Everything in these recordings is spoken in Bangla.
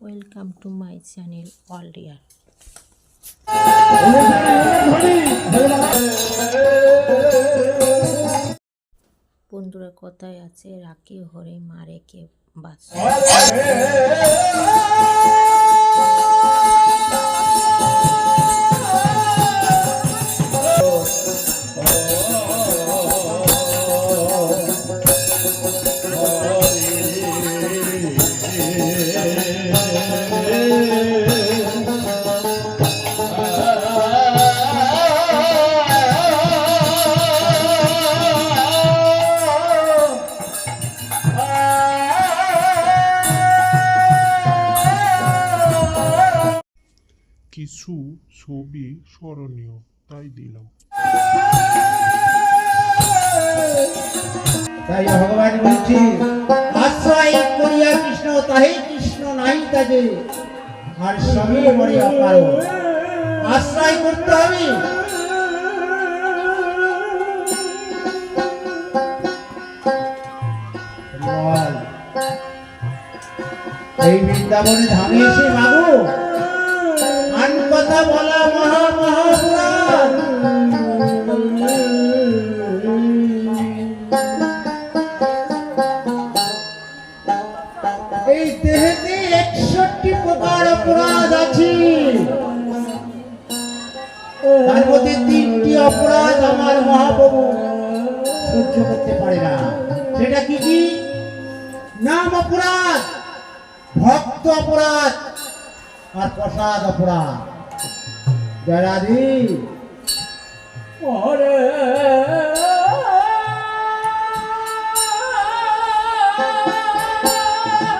Welcome to my channel all dear বন্ধুরা কথায় আছে রাখি হরে মারে কে বাস। কিছু ছবি স্মরণীয়, তাই দিলাম। তাই ভগবান আশ্রয় করিয়া কৃষ্ণ তাহে কৃষ্ণ নাই তাজে আর অকাল আশ্রয় করতে হবে। এই বৃন্দাবনে ধামে এসে বাবু একষট্টি প্রকার অপরাধ আছে। তিনটি অপরাধ আমার মহাপ্রভু করতে পারে না। সেটা কি কি? নাম অপরাধ, ভক্ত অপরাধ আর প্রসাদ অপরাধ।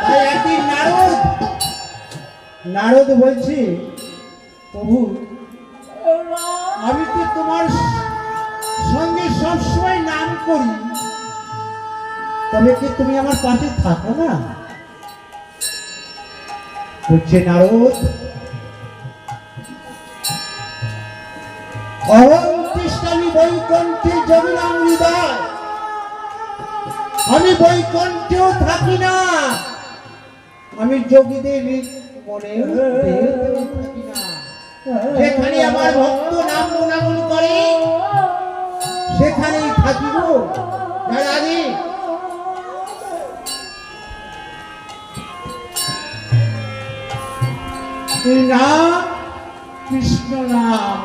তাই একদিন নারদ বলছি প্রভু আমি তো তোমার সঙ্গে সবসময় নাম করি। তবে কি তুমি আমার পাশে থাকো না? বলছে নারদ। হৃদয় আমি বৈকণ্ঠেও থাকি না। আমি যোগীদের মনে না। যেখানে আমার ভক্ত নাম গুণাগুণ করে, সেখানেই থাকিব নাম কৃষ্ণ নাম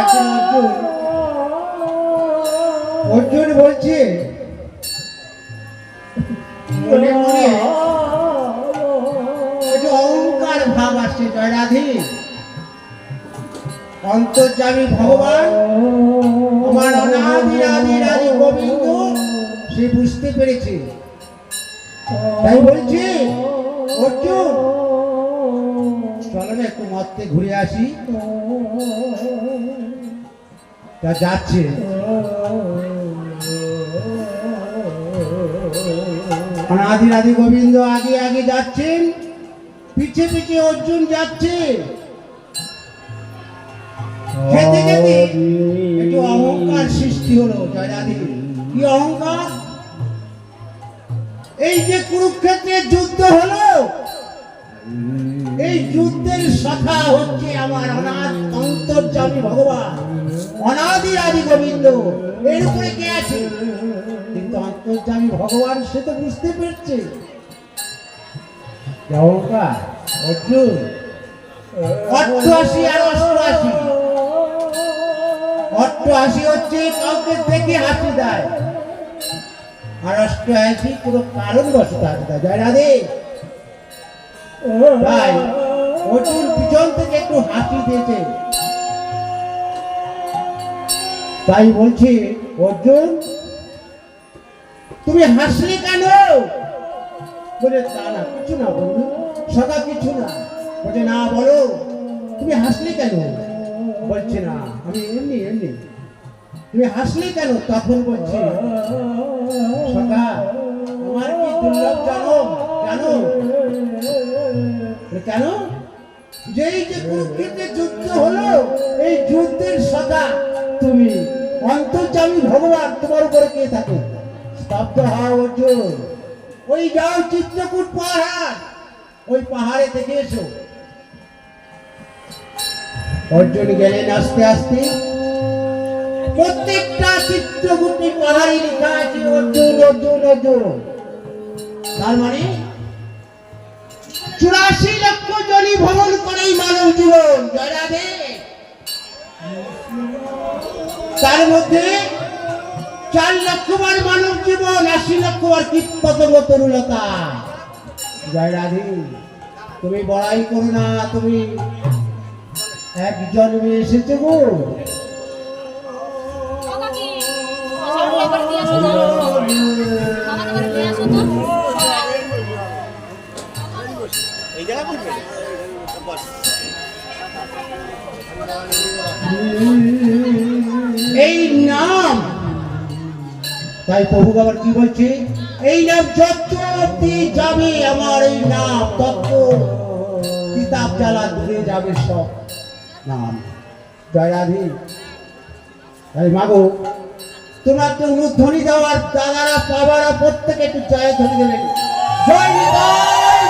এখন অর্জুন বলছে মনে মনে অহংকার ভাব আসছে জয়রাধি। অন্তর্যামী ভগবান, আমার অনাদি রাধি রাধি গোবিন্দ, সে বুঝতে পেরেছে। তাই বলছি, অর্জুন, চলো না একটু মত্তে ঘুরে আসি। তা যাচ্ছে। অনাদি রাধি গোবিন্দ আগে আগে যাচ্ছেন, পিছে পিছে অর্জুন যাচ্ছে। যেতে একটু অহংকার সৃষ্টি হলো জয়রাধি কি অহংকার? এই যে কুরুক্ষেত্রের যুদ্ধ হলো এই যুদ্ধের সখা হচ্ছে আমার অনাথ অন্তর্যামী ভগবান। অনাদি আদি গোবিন্দ এর উপরে কে আছে? কিন্তু অন্তর্যামী ভগবান সে তো বুঝতে পেরেছে। অহংকার? অর্জুন অষ্টআশি আর অষ্টআশি। অষ্টআশি হচ্ছে, কাউকে দেখে হাসি দেয়। আর অষ্টআশি কোনো কারণ বসত হাসি দেয়। জয় রাধে। ভাই অর্জুন পিছন থেকে একটু হাসি দিয়েছে। তাই বলছি, অর্জুন, তুমি হাসলে কেন? বলে, তা না, কিছু না বন্ধু, সদা কিছু না। বলছে না বলো, তুমি হাসলে কেন? বলছে, না, আমি এমনি এমনি। তুমি হাসলে কেন তখন বলছি? সদা আমার কি দুর্লভ জানো? জানো? কেন? যে এই যে কুরুক্ষেত্রে যুদ্ধ হলো, এই যুদ্ধের অন্তর্যামী ভগবান তোমার উপরে কে থাকে? স্তব্ধ হও অর্জুন। ওই যাও চিত্রকূট পাহাড়। ওই পাহাড়ে থেকে এসো। অর্জুন গেলেন আস্তে আস্তে। প্রত্যেকটা চিত্রকূটি পাহাড়ে লেখা আছে অর্জুন অর্জুন অর্জুন তার মানে চুরাশি লক্ষ জনই ভ্রমণ করেই মানব জীবন, জয় রাধে। তার মধ্যে চার লক্ষ বার মানব জীবন, আশি লক্ষ বার কীটপতঙ্গ তরুলতা। জয় রাধে। তুমি বড়াই করো না, তুমি এক জন্মে এসেছ গো। এই নাম। তাই প্রভু আবার কি বলছে? এই নাম যত যাবে, আমার এই নাম তত কিতাব জ্বালা ধরে যাবে সব। নাম। জয় রাধে। তাই মাগো তোমরা তো অনুধ্বনি দেওয়ার দাদারা পাবারা প্রত্যেকে একটু জয় ধ্বনি দেবেন জয় জয়